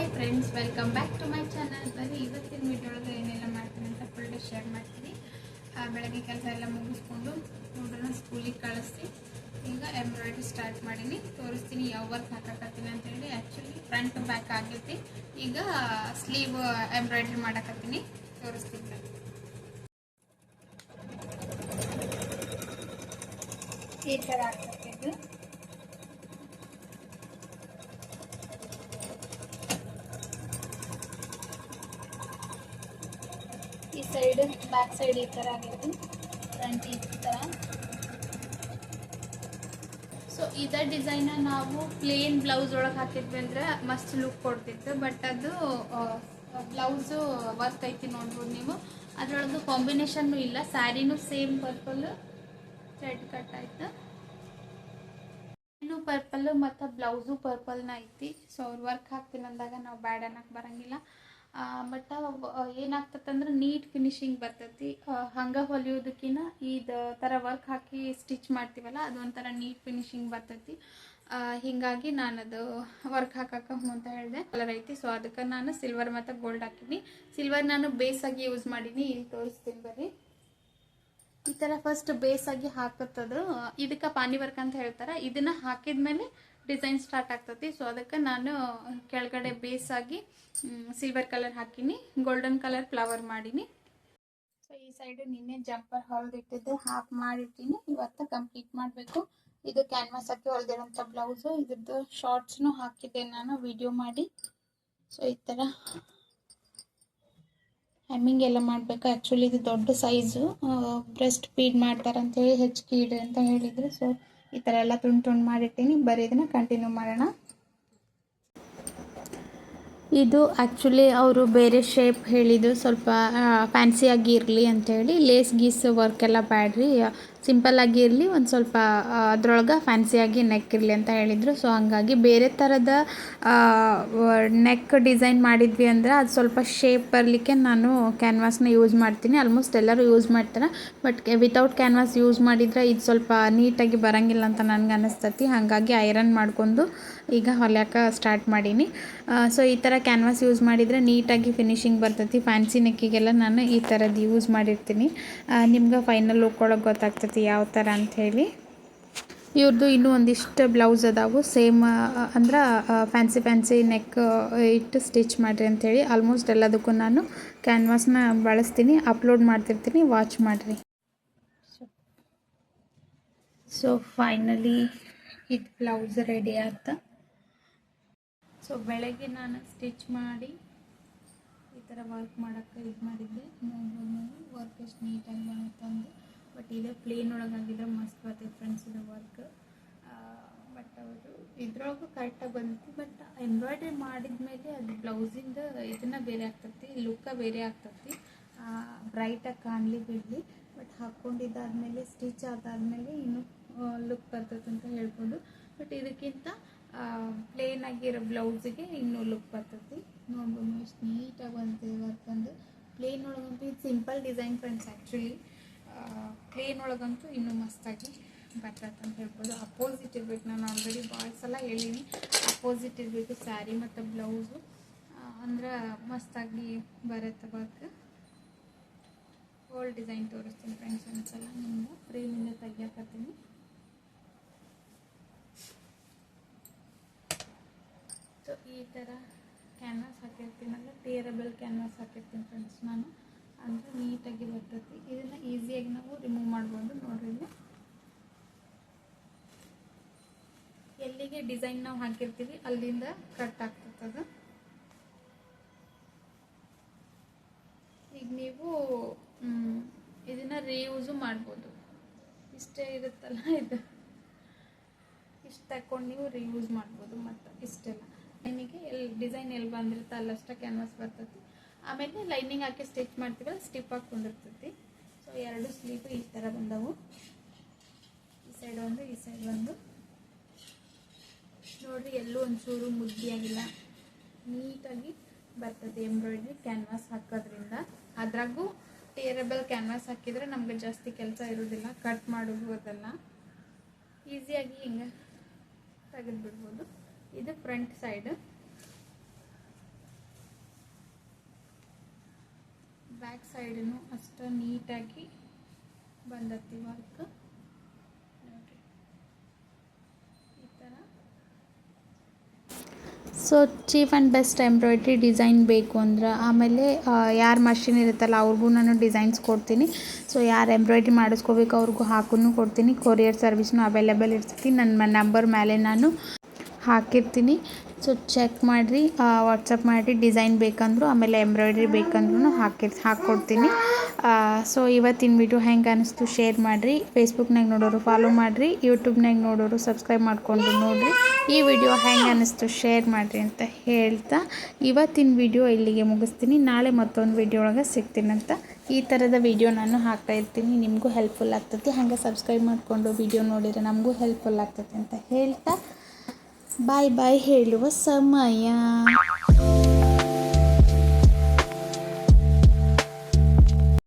Hi friends welcome back to my channel ಬರೀ ಇವತ್ತಿನ ವಿಡಿಯೊಳಗೆ ಏನೆಲ್ಲ ಮಾಡ್ತೀನಿ ಅಂತ ಫುಲ್ ಶೇರ್ ಮಾಡ್ತೀನಿ. ಬೆಳಗ್ಗೆ ಕೆಲಸ ಎಲ್ಲ ಮುಗಿಸ್ಕೊಂಡು ಹುಡುಗನ ಸ್ಕೂಲಿಗೆ ಕಳಿಸಿ. ಈಗ ಎಂಬ್ರಾಯ್ಡ್ರಿ ಸ್ಟಾರ್ಟ್ ಮಾಡೀನಿ. ತೋರಿಸ್ತೀನಿ ಯಾವ ವರ್ಕ್ ಹಾಕಕತ್ತೀನಿ ಅಂತೇಳಿ ಆ್ಯಕ್ಚುಲಿ ಫ್ರಂಟ್ ಬ್ಯಾಕ್ ಆಗೈತಿ ಈಗ ಸ್ಲೀವ್ ಎಂಬ್ರಾಯ್ಡ್ರಿ ಮಾಡಕತ್ತೀನಿ. ತೋರಿಸ್ತೀನಿ ಬನ್ನಿ. ಈ ಥರ ಆಗ್ತೈತೆ ಈ ಸೈಡ್ ಬ್ಯಾಕ್ ಸೈಡ್ ಈ ಥರ ಆಗಿದ್ದು ಫ್ರಂಟ್ ಈ ಥರ ಸೊ ಇದೇ ಡಿಸೈನ ನಾವು ಪ್ಲೇನ್ ಬ್ಲೌಸ್ ಒಳಗೆ ಹಾಕಿದ್ವಿ ಅಂದ್ರೆ ಮಸ್ತ್ ಲುಕ್ ಕೊಡ್ತಿತ್ತು. ಬಟ್ ಅದು ಬ್ಲೌಸು ವರ್ಕ್ ಐತಿ ನೋಡ್ಬೋದು ನೀವು. ಅದರೊಳಗೆ ಕಾಂಬಿನೇಷನ್ನು ಇಲ್ಲ. ಸ್ಯಾರಿನೂ ಸೇಮ್ ಪರ್ಪಲ್ ಥ್ರೆಡ್ ಕಟ್ ಆಯ್ತು. ಇನ್ನು ಪರ್ಪಲ್ ಮತ್ತು ಬ್ಲೌಸು ಪರ್ಪಲ್ನ ಐತಿ. ಸೊ ಅವ್ರು ವರ್ಕ್ ಹಾಕ್ತೀನಿ ಅಂದಾಗ ನಾವು ಬ್ಯಾಡ್ ಅನ್ನಕ್ಕೆ ಬರಂಗಿಲ್ಲ. ಬಟ್ ಏನಾಗ್ತದಂದ್ರೆ ನೀಟ್ ಫಿನಿಶಿಂಗ್ ಬರ್ತೈತಿ. ಹಂಗೆ ಹೊಲಿಯೋದಕ್ಕಿಂತ ಇದು ಥರ ವರ್ಕ್ ಹಾಕಿ ಸ್ಟಿಚ್ ಮಾಡ್ತೀವಲ್ಲ ಅದೊಂಥರ ನೀಟ್ ಫಿನಿಶಿಂಗ್ ಬರ್ತೈತಿ. ಹೀಗಾಗಿ ನಾನು ಅದು ವರ್ಕ್ ಹಾಕಕ್ಕೆ ಹ್ಞೂ ಅಂತ ಹೇಳಿದೆ. ಕಲರ್ ಐತಿ ಸೊ ಅದಕ್ಕೆ ನಾನು ಸಿಲ್ವರ್ ಮತ್ತು ಗೋಲ್ಡ್ ಹಾಕೀನಿ. ಸಿಲ್ವರ್ ನಾನು ಬೇಸಾಗಿ ಯೂಸ್ ಮಾಡೀನಿ, ಇಲ್ಲಿ ತೋರಿಸ್ತೀನಿ ಬರ್ರಿ. ಈ ಥರ ಫಸ್ಟ್ ಬೇಸಾಗಿ ಹಾಕತ್ತದು ಇದಕ್ಕೆ ಪಾನಿ ವರ್ಕ್ ಅಂತ ಹೇಳ್ತಾರೆ. ಇದನ್ನ ಹಾಕಿದ್ಮೇಲೆ ಡಿಸೈನ್ ಸ್ಟಾರ್ಟ್ ಆಗ್ತತಿ. ಸೊ ಅದಕ್ಕೆ ನಾನು ಕೆಳಗಡೆ ಬೇಸ್ ಆಗಿ ಸಿಲ್ವರ್ ಕಲರ್ ಹಾಕಿನಿ. ಗೋಲ್ಡನ್ ಕಲರ್ ಫ್ಲವರ್ ಮಾಡೀನಿ. ಸೊ ಈ ಸೈಡ್ ನಿನ್ನೆ ಜಂಪರ್ ಹೊಲ್ದಿಟ್ಟಿದ್ದು ಹಾಫ್ ಮಾಡಿರ್ತೀನಿ. ಇವತ್ತು ಕಂಪ್ಲೀಟ್ ಮಾಡಬೇಕು. ಇದು ಕ್ಯಾನ್ವಾಸ್ ಹಾಕಿ ಹೊಲ್ದಿರೋಂಥ ಬ್ಲೌಸು ಇದ್ರದ್ದು ಶಾರ್ಟ್ಸ್ನು ಹಾಕಿದ್ದೆ ನಾನು. ವಿಡಿಯೋ ಮಾಡಿ. ಸೊ ಈ ಥರ ಹ್ಯಾಮಿಂಗ್ ಎಲ್ಲ ಮಾಡಬೇಕು. ಆ್ಯಕ್ಚುಲಿ ಇದು ದೊಡ್ಡ ಸೈಜು ಬ್ರೆಸ್ಟ್ ಫೀಡ್ ಮಾಡ್ತಾರೆ ಹೇಳಿ ಹೆಚ್ಚಿಗೆ ಇಡು ಅಂತ ಹೇಳಿದ್ರು. ಸೊ ಈ ಥರ ಎಲ್ಲ ತುಂಡು ತುಂಡು ಮಾಡಿರ್ತೀನಿ. ಬರೀ ಇದನ್ನು ಕಂಟಿನ್ಯೂ ಮಾಡೋಣ. ಇದು ಆ್ಯಕ್ಚುಲಿ ಅವರು ಬೇರೆ ಶೇಪ್ ಹೇಳಿದ್ದು ಸ್ವಲ್ಪ ಫ್ಯಾನ್ಸಿಯಾಗಿ ಇರಲಿ ಅಂಥೇಳಿ ಲೇಸ್ ಗೀಸ್ ವರ್ಕ್ ಎಲ್ಲ ಬ್ಯಾಡ್ರಿ ಸಿಂಪಲ್ಲಾಗಿ ಇರಲಿ, ಒಂದು ಸ್ವಲ್ಪ ಅದರೊಳಗೆ ಫ್ಯಾನ್ಸಿಯಾಗಿ ನೆಕ್ ಇರಲಿ ಅಂತ ಹೇಳಿದರು. ಸೊ ಹಂಗಾಗಿ ಬೇರೆ ಥರದ ನೆಕ್ ಡಿಸೈನ್ ಮಾಡಿದ್ವಿ ಅಂದರೆ ಅದು ಸ್ವಲ್ಪ ಶೇಪ್ ಬರಲಿಕ್ಕೆ ನಾನು ಕ್ಯಾನ್ವಾಸ್ನ ಯೂಸ್ ಮಾಡ್ತೀನಿ. ಆಲ್ಮೋಸ್ಟ್ ಎಲ್ಲರೂ ಯೂಸ್ ಮಾಡ್ತಾರೆ ಬಟ್ ವಿತೌಟ್ ಕ್ಯಾನ್ವಾಸ್ ಯೂಸ್ ಮಾಡಿದರೆ ಇದು ಸ್ವಲ್ಪ ನೀಟಾಗಿ ಬರೋಂಗಿಲ್ಲ ಅಂತ ನನಗೆ ಅನ್ನಿಸ್ತತಿ ಹಾಗಾಗಿ ಐರನ್ ಮಾಡ್ಕೊಂಡು ಈಗ ಹೊಲ್ಯಾಕ ಸ್ಟಾರ್ಟ್ ಮಾಡೀನಿ. ಸೊ ಈ ಥರ ಕ್ಯಾನ್ವಾಸ್ ಯೂಸ್ ಮಾಡಿದರೆ ನೀಟಾಗಿ ಫಿನಿಶಿಂಗ್ ಬರ್ತೈತಿ. ಫ್ಯಾನ್ಸಿ ನೆಕ್ಕಿಗೆಲ್ಲ ನಾನು ಈ ಥರದ್ದು ಯೂಸ್ ಮಾಡಿರ್ತೀನಿ. ನಿಮ್ಗೆ ಫೈನಲ್ ಲುಕ್ ಒಳಗೆ ಗೊತ್ತಾಗ್ತೈತಿ ಯಾವ ಥರ ಅಂಥೇಳಿ ಇವ್ರದ್ದು ಇನ್ನೂ ಒಂದಿಷ್ಟು ಬ್ಲೌಸ್ ಅದಾವು. ಸೇಮ್ ಅಂದ್ರೆ ಫ್ಯಾನ್ಸಿ ಫ್ಯಾನ್ಸಿ ನೆಕ್ ಇಟ್ಟು ಸ್ಟಿಚ್ ಮಾಡಿರಿ ಅಂಥೇಳಿ ಆಲ್ಮೋಸ್ಟ್ ಎಲ್ಲದಕ್ಕೂ ನಾನು ಕ್ಯಾನ್ವಾಸ್ನ ಬಳಸ್ತೀನಿ ಅಪ್ಲೋಡ್ ಮಾಡ್ತಿರ್ತೀನಿ ವಾಚ್ ಮಾಡಿರಿ. ಸೊ ಫೈನಲಿ ಇದು ಬ್ಲೌಸ್ ರೆಡಿ ಆತ. ಸೊ ಬೆಳಗ್ಗೆ ನಾನು ಸ್ಟಿಚ್ ಮಾಡಿ ಈ ಥರ ವರ್ಕ್ ಮಾಡೋಕ್ಕೆ ಇದು ಮಾಡಿದ್ದೆ. ನಾನು ವರ್ಕ್ ಎಷ್ಟು ನೀಟಾಗಿ ಬರುತ್ತೆ ಅಂದು ಬಟ್ ಇದೇ ಪ್ಲೇನ್ ಒಳಗೆ ಆಗಿದ್ರೆ ಮಸ್ತ್ ಬರ್ತೈತೆ ಫ್ರೆಂಡ್ಸ್ ಇದು ವರ್ಕ್ ಬಟ್ ಅವರು ಇದ್ರೊಳಗೂ ಕರೆಕ್ಟಾಗಿ ಬಂದಿತ್ತು. ಬಟ್ ಎಂಬ್ರಾಯ್ಡ್ರಿ ಮಾಡಿದ್ಮೇಲೆ ಅದು ಬ್ಲೌಸಿಂದ ಇದನ್ನ ಬೇರೆ ಆಗ್ತತಿ ಲುಕ್ಕ ಬೇರೆ ಆಗ್ತೈತಿ. ಬ್ರೈಟಾಗಿ ಕಾಣಲಿ ಬಿಡಲಿ. ಬಟ್ ಹಾಕ್ಕೊಂಡಿದ್ದಾದ್ಮೇಲೆ ಸ್ಟಿಚ್ ಆದಾದ್ಮೇಲೆ ಇನ್ನು ಲುಕ್ ಬರ್ತೈತೆ ಅಂತ ಹೇಳ್ಬೋದು. ಬಟ್ ಇದಕ್ಕಿಂತ ಪ್ಲೇನ್ ಆಗಿರೋ ಬ್ಲೌಸಿಗೆ ಇನ್ನೂ ಲುಕ್ ಬರ್ತೈತಿ. ನೋಡ್ಬೋದು, ಎಷ್ಟು ನೀಟಾಗಿ ಬಂದಿದೆ ವರ್ಕ್ ಅಂದು ಪ್ಲೇನ್ ಒಳಗಂತೂ ಇದು simple design friends actually plain ಒಳಗಂತೂ ಇನ್ನೂ ಮಸ್ತಾಗಿ ಬರ್ತೈತೆ ಅಂತ ಹೇಳ್ಬೋದು. ಅಪೋಸಿಟ್ ಇರ್ಬೇಕು ನಾನು ಆಲ್ರೆಡಿ ಭಾಳ ಸಲ ಹೇಳೀನಿ. ಅಪೋಸಿಟ್ ಇರಬೇಕು ಸ್ಯಾರಿ ಮತ್ತು ಬ್ಲೌಸು ಅಂದ್ರೆ ಮಸ್ತಾಗಿ ಬರುತ್ತೆ ವರ್ಕ್ ಓಲ್ಡ್ ಡಿಸೈನ್ ತೋರಿಸ್ತೀನಿ ಫ್ರೆಂಡ್ಸ್ ಒಂದ್ಸಲ ನಿಮ್ಗೆ. ಫ್ರೇಮಿಂದ ತೆಗಿಯಕತ್ತೀನಿ. ಸೊ ಈ ಥರ ಕ್ಯಾನ್ವಾಸ್ ಹಾಕಿರ್ತೀನಲ್ಲ ಟೇರಬಲ್ ಕ್ಯಾನ್ವಾಸ್ ಹಾಕಿರ್ತೀನಿ ಫ್ರೆಂಡ್ಸ್ ನಾನು. ಅಂದರೆ ನೀಟಾಗಿ ಬರ್ತೈತಿ ಇದನ್ನು ಈಸಿಯಾಗಿ ನಾವು ರಿಮೂವ್ ಮಾಡ್ಬೋದು ನೋಡ್ರಿ ಎಲ್ಲಿಗೆ ಡಿಸೈನ್ ನಾವು ಹಾಕಿರ್ತೀವಿ, ಅಲ್ಲಿಂದ ಕಟ್ ಆಗ್ತದೆ ಈಗ ನೀವು ಇದನ್ನು ರೀಯೂಸು ಮಾಡ್ಬೋದು. ಇಷ್ಟೇ ಇರುತ್ತಲ್ಲ ಇದು. ಇಷ್ಟು ತಕೊಂಡು ನೀವು ರೀಯೂಸ್ ಮಾಡ್ಬೋದು ಮತ್ತು ಇಷ್ಟೆಲ್ಲ. ನಿಮಗೆ ಎಲ್ಲಿ ಡಿಸೈನ್ ಎಲ್ಲಿ ಬಂದಿರುತ್ತೆ ಅಲ್ಲಷ್ಟ ಕ್ಯಾನ್ವಾಸ್ ಬರ್ತೈತಿ ಆಮೇಲೆ ಲೈನಿಂಗ್ ಹಾಕಿ ಸ್ಟಿಚ್ ಮಾಡ್ತೀವಲ್ಲ, ಸ್ಟಿಪ್ ಹಾಕಿ ಕುಂದಿರ್ತೈತಿ. ಸೊ ಎರಡು ಸ್ಲೀಪ್ ಈ ಥರ ಬಂದವು. ಈ ಸೈಡ್ ಒಂದು, ಈ ಸೈಡ್ ಒಂದು. ನೋಡ್ರಿ, ಎಲ್ಲೂ ಒಂಚೂರು ಮುದ್ದಿಯಾಗಿಲ್ಲ. ನೀಟಾಗಿ ಬರ್ತದೆ ಎಂಬ್ರಾಯ್ಡ್ರಿ ಕ್ಯಾನ್ವಾಸ್ ಹಾಕೋದ್ರಿಂದ. ಅದ್ರಾಗೂ ಟೇರಬಲ್ ಕ್ಯಾನ್ವಾಸ್ ಹಾಕಿದ್ರೆ ನಮ್ಗೆ ಜಾಸ್ತಿ ಕೆಲಸ ಇರೋದಿಲ್ಲ. ಕಟ್ ಮಾಡೋದು ಅದೆಲ್ಲ ಈಸಿಯಾಗಿ ಹಿಂಗೆ ತೆಗೆದು ಬಿಡ್ಬೋದು ಇದು ಫ್ರಂಟ್ ಸೈಡ್ ಬ್ಯಾಕ್ ಸೈಡೂ ಅಷ್ಟು ನೀಟಾಗಿ ಬಂದತ್ತಿ ವರ್ಕ್. ಈ ಥರ so cheap and best embroidery design ಬೇಕು ಅಂದ್ರೆ ಆಮೇಲೆ ಯಾರು ಮಷಿನ್ ಇರುತ್ತಲ್ಲ ಅವ್ರಿಗೂ ನಾನು ಡಿಸೈನ್ಸ್ ಕೊಡ್ತೀನಿ. ಸೊ ಯಾರು ಎಂಬ್ರಾಯ್ಡ್ರಿ ಮಾಡಿಸ್ಕೋಬೇಕು ಅವ್ರಿಗೂ ಹಾಕೂ ಕೊಡ್ತೀನಿ. ಕೊರಿಯರ್ ಸರ್ವಿಸ್ನೂ ಅವೈಲೇಬಲ್ ಇರ್ತೈತಿ. ನನ್ನ ನಂಬರ್ ಮೇಲೆ ನಾನು ಹಾಕಿರ್ತೀನಿ. ಸೊ ಚೆಕ್ ಮಾಡಿರಿ. ವಾಟ್ಸಪ್ ಮಾಡಿರಿ. ಡಿಸೈನ್ ಬೇಕಂದ್ರು, ಆಮೇಲೆ ಎಂಬ್ರಾಯ್ಡ್ರಿ ಬೇಕಂದ್ರೂ ಹಾಕಿರ್ ಹಾಕ್ಕೊಡ್ತೀನಿ ಸೊ ಇವತ್ತಿನ ವಿಡಿಯೋ ಹೆಂಗೆ ಅನಿಸ್ತು ಶೇರ್ ಮಾಡಿರಿ. ಫೇಸ್ಬುಕ್ನಾಗ ನೋಡೋರು ಫಾಲೋ ಮಾಡಿರಿ. ಯೂಟ್ಯೂಬ್ನಾಗ ನೋಡೋರು ಸಬ್ಸ್ಕ್ರೈಬ್ ಮಾಡಿಕೊಂಡು ನೋಡಿರಿ. ಈ ವಿಡಿಯೋ ಹೆಂಗೆ ಅನಿಸ್ತು ಶೇರ್ ಮಾಡಿರಿ ಅಂತ ಹೇಳ್ತಾ. ಇವತ್ತಿನ ವಿಡಿಯೋ ಇಲ್ಲಿಗೆ ಮುಗಿಸ್ತೀನಿ. ನಾಳೆ ಮತ್ತೊಂದು ವಿಡಿಯೋ ಒಳಗೆ ಸಿಗ್ತೀನಂತ ಈ ಥರದ ವಿಡಿಯೋ ನಾನು ಹಾಕ್ತಾ ಇರ್ತೀನಿ. ನಿಮಗೂ ಹೆಲ್ಪ್ಫುಲ್ ಆಗ್ತೈತಿ. ಹಾಗೆ ಸಬ್ಸ್ಕ್ರೈಬ್ ಮಾಡಿಕೊಂಡು ವಿಡಿಯೋ ನೋಡಿದರೆ ನಮಗೂ ಹೆಲ್ಪ್ಫುಲ್ ಆಗ್ತೈತಿ ಅಂತ ಹೇಳ್ತಾ. ಬಾಯ್ ಬಾಯ್ ಹೇಳುವ ಸಮಯ.